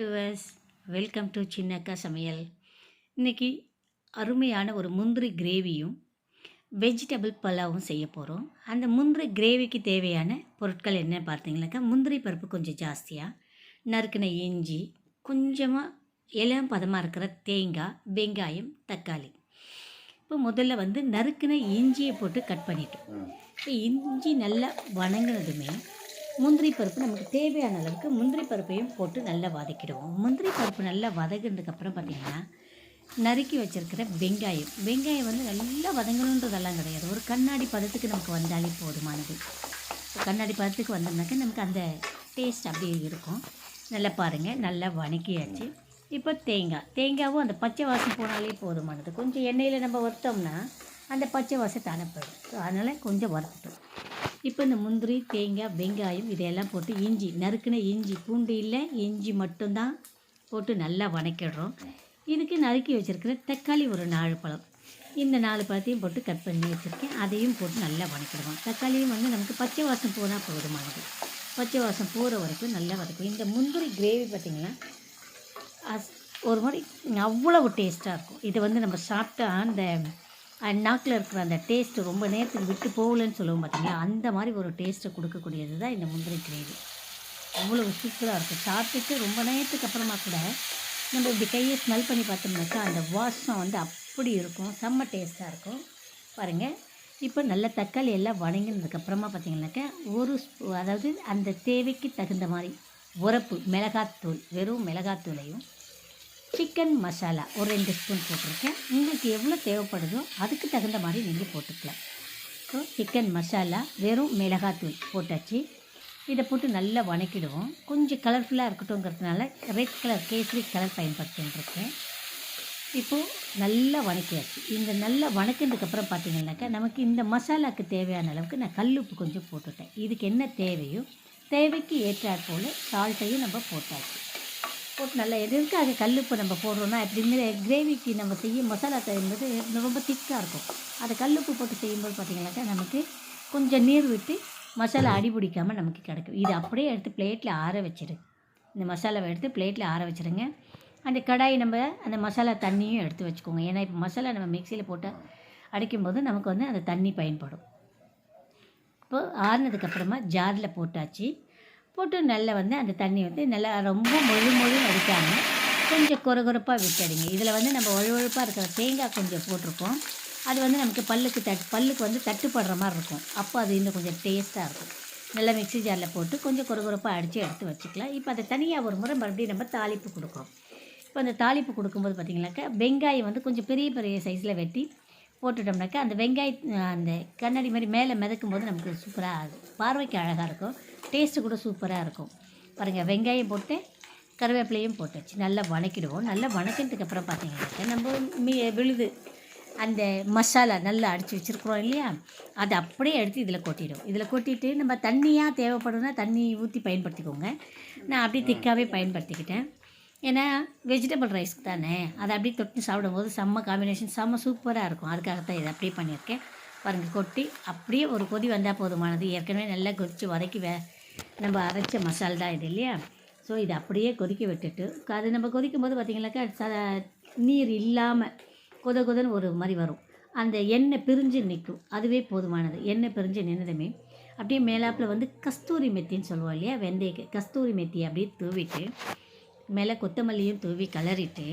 Viewers welcome to சின்னக்கா சமையல் இன்னைக்கு அருமையான ஒரு முந்திரி கிரேவியும் வெஜிடபிள் பலாவும் செய்ய போகிறோம் அந்த முந்திரி கிரேவிக்கு தேவையான பொருட்கள் என்ன பார்த்தீங்கன்னாக்கா முந்திரி பருப்பு கொஞ்சம் ஜாஸ்தியாக நறுக்கின இஞ்சி கொஞ்சமாக இளம் பதமாக இருக்கிற தேங்காய் வெங்காயம் தக்காளி. இப்போ முதல்ல வந்து நறுக்கின இஞ்சியை போட்டு கட் பண்ணிட்டோம். இப்போ இஞ்சி நல்லா வணங்கினதுமே முந்திரி பருப்பு நமக்கு தேவையான அளவுக்கு முந்திரி பருப்பையும் போட்டு நல்லா வதக்கிடுவோம். முந்திரி பருப்பு நல்லா வதங்கினதுக்கப்புறம் பார்த்திங்கன்னா நறுக்கி வச்சிருக்கிற வெங்காயம். வெங்காயம் வந்து நல்லா வதங்கணுன்றதெல்லாம் கிடையாது. ஒரு கண்ணாடி பதத்துக்கு நமக்கு வந்தாலே போதுமானது. கண்ணாடி பதத்துக்கு வந்தோம்னாக்கா நமக்கு அந்த டேஸ்ட் அப்படியே இருக்கும். நல்லா பாருங்கள் நல்லா வணக்கியாச்சு. இப்போ தேங்காய். தேங்காவும் அந்த பச்சை வாசம் போனாலே போதுமானது. கொஞ்சம் எண்ணெயில் நம்ம வறுத்தோம்னா அந்த பச்சை வாசம் தானே போயிடும். ஸோ அதனால் கொஞ்சம் வறுத்துட்டோம். இப்போ இந்த முந்திரி தேங்காய் வெங்காயம் இதையெல்லாம் போட்டு இஞ்சி நறுக்குன இஞ்சி பூண்டு இல்லை இஞ்சி மட்டும்தான் போட்டு நல்லா வணக்கிடுறோம். இதுக்கு நறுக்கி வச்சுருக்கிற தக்காளி ஒரு நாலு பழம். இந்த நாலு பழத்தையும் போட்டு கட் பண்ணி வச்சுருக்கேன். அதையும் போட்டு நல்லா வணக்கிடுவோம். தக்காளியும் வந்து நமக்கு பச்சை வாசம் போனால் போதுமானது. பச்சை வாசம் போகிற வரைக்கும் நல்லா வதக்கும் இந்த முந்திரி கிரேவி பார்த்திங்கன்னா அஸ் ஒரு மாதிரி அவ்வளவு டேஸ்ட்டாக இருக்கும். இது வந்து நம்ம சாப்பிட்டா அந்த நாக்கில் இருக்கிற அந்த டேஸ்ட்டு ரொம்ப நேரத்துக்கு விட்டு போகலன்னு சொல்லுவோம் பார்த்தீங்களா? அந்த மாதிரி ஒரு டேஸ்ட்டை கொடுக்கக்கூடியது தான் இந்த முந்திரி கிரேவி. அவ்வளோ சூப்பராக இருக்கும். சாப்பிட்டுட்டு ரொம்ப நேரத்துக்கு அப்புறமா கூட நம்ம இப்படி கையை ஸ்மெல் பண்ணி பார்த்தோம்னாக்கா அந்த வாசம் வந்து அப்படி இருக்கும். செம்ம டேஸ்ட்டாக இருக்கும். பாருங்கள் இப்போ நல்ல தக்காளி எல்லாம் வணங்கினதுக்கப்புறமா பார்த்தீங்கன்னாக்கா ஒரு ஸ்பூ- அதாவது அந்த தேவைக்கு தகுந்த மாதிரி உரப்பு மிளகாத்தூள் வெறும் மிளகாத்தூளையும் சிக்கன் மசாலா ஒரு ரெண்டு ஸ்பூன் போட்டிருக்கேன். உங்களுக்கு எவ்வளோ தேவைப்படுதோ அதுக்கு தகுந்த மாதிரி நீங்கள் போட்டுக்கலாம். ஸோ சிக்கன் மசாலா வெறும் மிளகாத்தூள் போட்டாச்சு. இதை போட்டு நல்லா வணக்கிடுவோம். கொஞ்சம் கலர்ஃபுல்லாக இருக்கட்டும்ங்கிறதுனால ரெட் கலர் கேசரி கலர் பயன்படுத்திட்டுருக்கேன் இப்போது நல்லா வணக்கியாச்சு. இந்த நல்லா வணக்கினதுக்கப்புறம் பார்த்தீங்கன்னாக்கா நமக்கு இந்த மசாலாக்கு தேவையான அளவுக்கு நான் கல் உப்பு கொஞ்சம் போட்டுட்டேன். இதுக்கு என்ன தேவையோ தேவைக்கு ஏற்றாற் போல் சால்ட்டையும் நம்ம போட்டாச்சு. போட்டு நல்லா எதுக்காக கல்லுப்பு நம்ம போடுறோம்னா எப்படின்னு கிரேவிக்கு நம்ம செய்யும் மசாலா செய்யும்போது ரொம்ப திக்காக இருக்கும். அதை கல்லுப்பு போட்டு செய்யும்போது பார்த்திங்கனாக்கா நமக்கு கொஞ்சம் நீர் விட்டு மசாலா அடி பிடிக்காமல் நமக்கு கிடைக்கும். இது அப்படியே எடுத்து பிளேட்டில் ஆற வச்சிரு. இந்த மசாலாவை எடுத்து பிளேட்டில் ஆற வச்சிருங்க. அந்த கடாய் நம்ம அந்த மசாலா தண்ணியும் எடுத்து வச்சுக்கோங்க. ஏன்னா இப்போ மசாலா நம்ம மிக்சியில் போட்டு அடிக்கும்போது நமக்கு வந்து அந்த தண்ணி பயன்படும். இப்போது ஆறுனதுக்கப்புறமா ஜாரில் போட்டாச்சு. போட்டு நல்லா வந்து அந்த தண்ணி வந்து நல்லா ரொம்ப மொழி மொழி அடிக்காமல் கொஞ்சம் கொரகொரப்பாக விட்டுடுங்க. இதில் வந்து நம்ம ஒழுவழுப்பாக இருக்கிற தேங்காய் கொஞ்சம் போட்டிருக்கோம். அது வந்து நமக்கு பல்லுக்கு தட் பல்லுக்கு வந்து தட்டுப்படுற மாதிரி இருக்கும். அப்போ அது இன்னும் கொஞ்சம் டேஸ்ட்டாக இருக்கும். நல்லா மிக்ஸி ஜாரில் போட்டு கொஞ்சம் கொரகொரப்பாக அடித்து எடுத்து வச்சுக்கலாம். இப்போ அதை தனியாக ஒரு முறை மறுபடியும் நம்ம தாளிப்பு கொடுக்குறோம். இப்போ அந்த தாளிப்பு கொடுக்கும்போது பார்த்திங்கனாக்கா வெங்காயம் வந்து கொஞ்சம் பெரிய பெரிய சைஸில் வெட்டி போட்டுட்டோம்னாக்கா அந்த வெங்காய அந்த கண்ணாடி மாதிரி மேலே மிதக்கும் போது நமக்கு சூப்பராக பார்வைக்கு அழகாக இருக்கும். டேஸ்ட்டு கூட சூப்பராக இருக்கும். பாருங்கள் வெங்காயம் போட்டு கருவேப்பிலையும் போட்டாச்சு நல்லா வணக்கிடுவோம். நல்லா வணக்கினதுக்கு அப்புறம் பார்த்தீங்கன்னாக்கா நம்ம மீ விழுது அந்த மசாலா நல்லா அடித்து வச்சுருக்குறோம் இல்லையா? அதை அப்படியே எடுத்து இதில் கொட்டிடும். இதில் கொட்டிட்டு நம்ம தண்ணியாக தேவைப்படும்னா தண்ணி ஊற்றி பயன்படுத்திக்கோங்க. நான் அப்படியே திக்காகவே பயன்படுத்திக்கிட்டேன். ஏன்னா வெஜிடபிள் ரைஸ் தானே அதை அப்படியே தொட்டு சாப்பிடும்போது செம்ம காம்பினேஷன் செம்ம சூப்பராக இருக்கும். அதுக்காகத்தான் இதை அப்படியே பண்ணியிருக்கேன். பாருங்கள் கொட்டி அப்படியே ஒரு கொதி வந்தால் போதுமானது. ஏற்கனவே நல்லா கொதித்து வதக்கி வே நம்ம அரைச்ச மசால் தான் இது இல்லையா? ஸோ இதை அப்படியே கொதிக்க விட்டுட்டு அது நம்ம கொதிக்கும் போது பார்த்திங்கனாக்கா ச நீர் இல்லாமல் கொத கொதன்னு ஒரு மாதிரி வரும். அந்த எண்ணெய் பிரிஞ்சு நிற்கும். அதுவே போதுமானது. எண்ணெய் பிரிஞ்சு நின்றதுமே அப்படியே மேலாப்பில் வந்து கஸ்தூரி மெத்தின்னு சொல்லுவோம் இல்லையா? வெந்தயக்கு கஸ்தூரி மெத்தி அப்படியே தூவிட்டு மேலே கொத்தமல்லியும் தூவி கலரிட்டு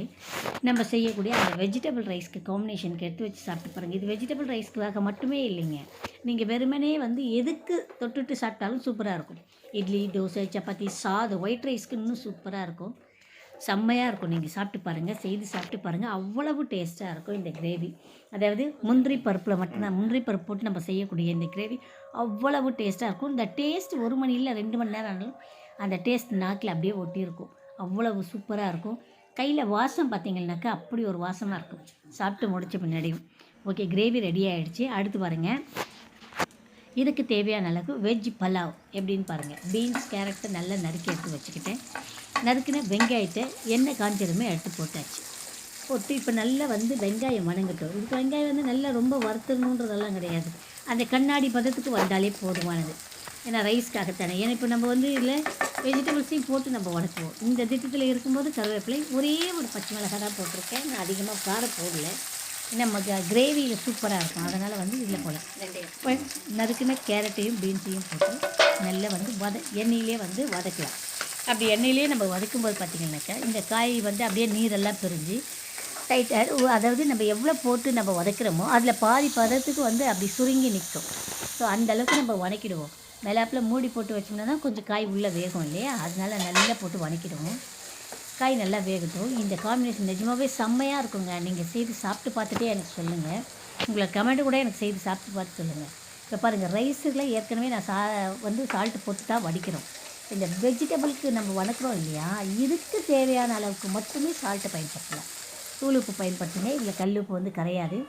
நம்ம செய்யக்கூடிய அந்த வெஜிடபிள் ரைஸ்க்கு காம்பினேஷனுக்கு எடுத்து வச்சு சாப்பிட்டு பாருங்கள் இது வெஜிடபிள் ரைஸ்க்காக மட்டுமே இல்லைங்க. நீங்கள் வெறுமனே வந்து எதுக்கு தொட்டுட்டு சாப்பிட்டாலும் சூப்பராக இருக்கும். இட்லி தோசை சப்பாத்தி சாதம் ஒயிட் ரைஸ்க்கு இன்னும் சூப்பராக இருக்கும். செம்மையாக இருக்கும். நீங்கள் சாப்பிட்டு பாருங்கள் செய்து சாப்பிட்டு பாருங்கள் அவ்வளவு டேஸ்ட்டாக இருக்கும் இந்த கிரேவி அதாவது முந்திரி பருப்பில் மட்டும்தான். முந்திரி பருப்பு போட்டு நம்ம செய்யக்கூடிய இந்த கிரேவி அவ்வளவு டேஸ்ட்டாக இருக்கும். இந்த டேஸ்ட் ஒரு மணி இல்லை ரெண்டு மணி நேரம் ஆனாலும் அந்த டேஸ்ட் நாக்கில் அப்படியே ஒட்டியிருக்கும். அவ்வளவு சூப்பராக இருக்கும். கையில் வாசம் பார்த்தீங்கன்னாக்கா அப்படி ஒரு வாசமாக இருக்கும். சாப்பிட்டு முடிச்ச பின்னாடியும். ஓகே கிரேவி ரெடி ஆகிடுச்சு அடுத்து பாருங்கள் இதுக்கு தேவையான அளவுக்கு வெஜ் பலாவ் எப்படின்னு பாருங்கள் பீன்ஸ் கேரட்டை நல்லா நறுக்கி எடுத்து வச்சுக்கிட்டேன். நறுக்கின வெங்காயத்தை எண்ணெய் காஞ்சதுமே எடுத்து போட்டாச்சு. போட்டு இப்போ நல்லா வந்து வெங்காயம் வணங்கட்டும். இதுக்கு வெங்காயம் வந்து நல்லா ரொம்ப வறுத்தணுன்றதெல்லாம் கிடையாது. அந்த கண்ணாடி பதத்துக்கு வந்தாலே போதுமானது. ஏன்னா ரைஸ்க்காகத்தானே ஏன்னா இப்போ நம்ம வந்து இதில் வெஜிடபிள்ஸையும் போட்டு நம்ம வதக்குவோம் இந்த திட்டத்தில் இருக்கும்போது கருவேப்பிலை ஒரே ஒரு பச்சை மிளகாய் தான் போட்டிருக்கேன். நான் அதிகமாக காரம் போடல. நம்ம கிரேவியில் சூப்பராக இருக்கும். அதனால் வந்து இதில் போடலாம் இப்போ நறுக்குன கேரட்டையும் பீன்ஸையும் போட்டு நல்லா வந்து வத எண்ணெயிலே வந்து வதக்கலாம். அப்படி எண்ணெயிலே நம்ம வதக்கும்போது பார்த்திங்கனாக்கா இந்த காய் வந்து அப்படியே நீரெல்லாம் பிரிஞ்சு டைட்டாக அதாவது நம்ம எவ்வளோ போட்டு நம்ம வதக்குறோமோ அதில் பாதி பதத்துக்கு வந்து அப்படி சுருங்கி நிற்கும். ஸோ அந்த அளவுக்கு நம்ம வதக்கிடுவோம். மேலாப்பில் மூடி போட்டு வச்சோம்னா தான் கொஞ்சம் காய் உள்ளே வேகும் இல்லையா? அதனால் நல்லா போட்டு வணக்கிடுவோம். காய் நல்லா வேகட்டும். இந்த காம்பினேஷன் நிஜமாகவே செம்மையாக இருக்குங்க. நீங்கள் செய்து சாப்பிட்டு பார்த்துட்டே எனக்கு சொல்லுங்கள் உங்களை கமெண்ட் கூட எனக்கு செய்து சாப்பிட்டு பார்த்து சொல்லுங்கள் இப்போ பாருங்கள் ரைஸுக்குலாம் ஏற்கனவே நான் சா வந்து சால்ட்டு போட்டு தான் வடிக்கிறோம். இந்த வெஜிடபிளுக்கு நம்ம வணக்கிறோம் இல்லையா? இதுக்கு தேவையான அளவுக்கு மட்டுமே சால்ட்டை பயன்படுத்தலாம். தூள் உப்பு பயன்படுத்துங்க. இதில் கல் உப்பு வந்து கரையாது.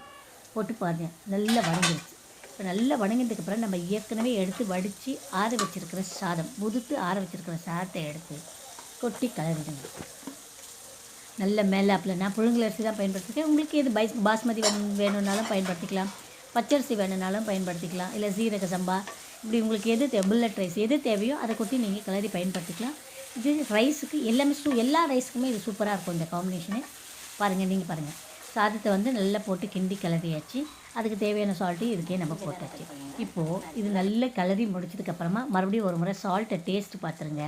போட்டு பாருங்கள் நல்லா வணங்கிடுச்சு இப்போ நல்லா வதங்கினதுக்கப்புறம் நம்ம ஏற்கனவே எடுத்து வடித்து ஆற வச்சுருக்கிற சாதம் முதுத்து ஆற வச்சுருக்கிற சாதத்தை எடுத்து கொட்டி கலரிடுங்க நல்ல மேலாப்பில் நான் புழுங்கல் அரிசி தான் பயன்படுத்திருக்கேன். உங்களுக்கு எது பைஸ் பாஸ்மதி வேணும் வேணும்னாலும் பயன்படுத்திக்கலாம். பச்சரிசி வேணும்னாலும் பயன்படுத்திக்கலாம். இல்லை சீரக சம்பா இப்படி உங்களுக்கு எது தே புல்லட் ரைஸ் எது தேவையோ அதை கொட்டி நீங்கள் கலரி பயன்படுத்திக்கலாம். இது ரைஸுக்கு எல்லாமே சூ எல்லா ரைஸுக்குமே இது சூப்பராக இருக்கும் இந்த காம்பினேஷனு பாருங்கள் நீங்கள் பாருங்கள் சாதத்தை வந்து நல்லா போட்டு கிண்டி கிளறியாச்சு அதுக்கு தேவையான சால்ட்டு இதுக்கே நம்ம போட்டாச்சு. இப்போது இது நல்லா கிளறி முடிச்சதுக்கப்புறமா மறுபடியும் ஒரு முறை சால்ட்டை டேஸ்ட்டு பார்த்துருங்க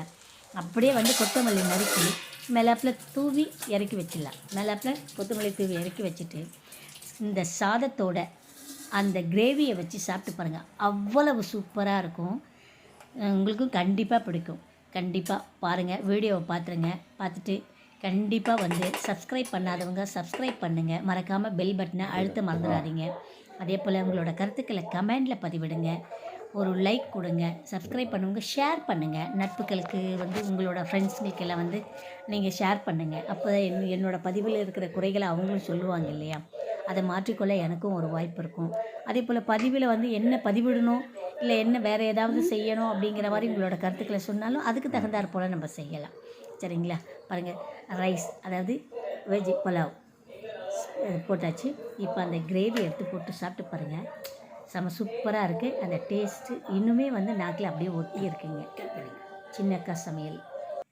அப்படியே வந்து கொத்தமல்லி நறுக்கி மிளப்பில் தூவி இறக்கி வச்சிடலாம். மிளப்பில் கொத்தமல்லி தூவி இறக்கி வச்சுட்டு இந்த சாதத்தோட அந்த கிரேவியை வச்சு சாப்பிட்டு பாருங்கள் அவ்வளவு சூப்பராக இருக்கும். உங்களுக்கும் கண்டிப்பாக பிடிக்கும். கண்டிப்பாக பாருங்கள் வீடியோவை பார்த்துருங்க பார்த்துட்டு கண்டிப்பாக வந்து சப்ஸ்கிரைப் பண்ணாதவங்க சப்ஸ்கிரைப் பண்ணுங்கள் மறக்காமல் பெல் பட்டனை அழுத்த மறந்துடாதீங்க. அதே போல் உங்களோட கருத்துக்களை கமெண்டில் பதிவிடுங்க. ஒரு லைக் கொடுங்க. சப்ஸ்கிரைப் பண்ணுங்க. ஷேர் பண்ணுங்கள் நட்புகளுக்கு வந்து உங்களோட ஃப்ரெண்ட்ஸுங்களுக்கெல்லாம் வந்து நீங்கள் ஷேர் பண்ணுங்கள் அப்போ தான் என் என்னோடய பதிவில் இருக்கிற குறைகளை அவங்களும் சொல்லுவாங்க இல்லையா? அதை மாற்றிக்கொள்ள எனக்கும் ஒரு வாய்ப்பு இருக்கும். அதே போல் பதிவில் வந்து என்ன பதிவிடணும்? இல்லை என்ன வேறு ஏதாவது செய்யணும் அப்படிங்கிற மாதிரி உங்களோட கருத்துக்களை சொன்னாலும் அதுக்கு தகுந்தாற் போல் நம்ம செய்யலாம். சரிங்களா? பாருங்கள் ரைஸ் அதாவது வெஜ் புலாவ் அது போட்டாச்சு. இப்போ அந்த கிரேவி எடுத்து போட்டு சாப்பிட்டு பாருங்கள் செம சூப்பராக இருக்குது அந்த டேஸ்ட்டு இன்னுமே வந்து நாக்கில் அப்படியே ஒட்டி இருக்குங்க. சின்னக்கா சமையல்.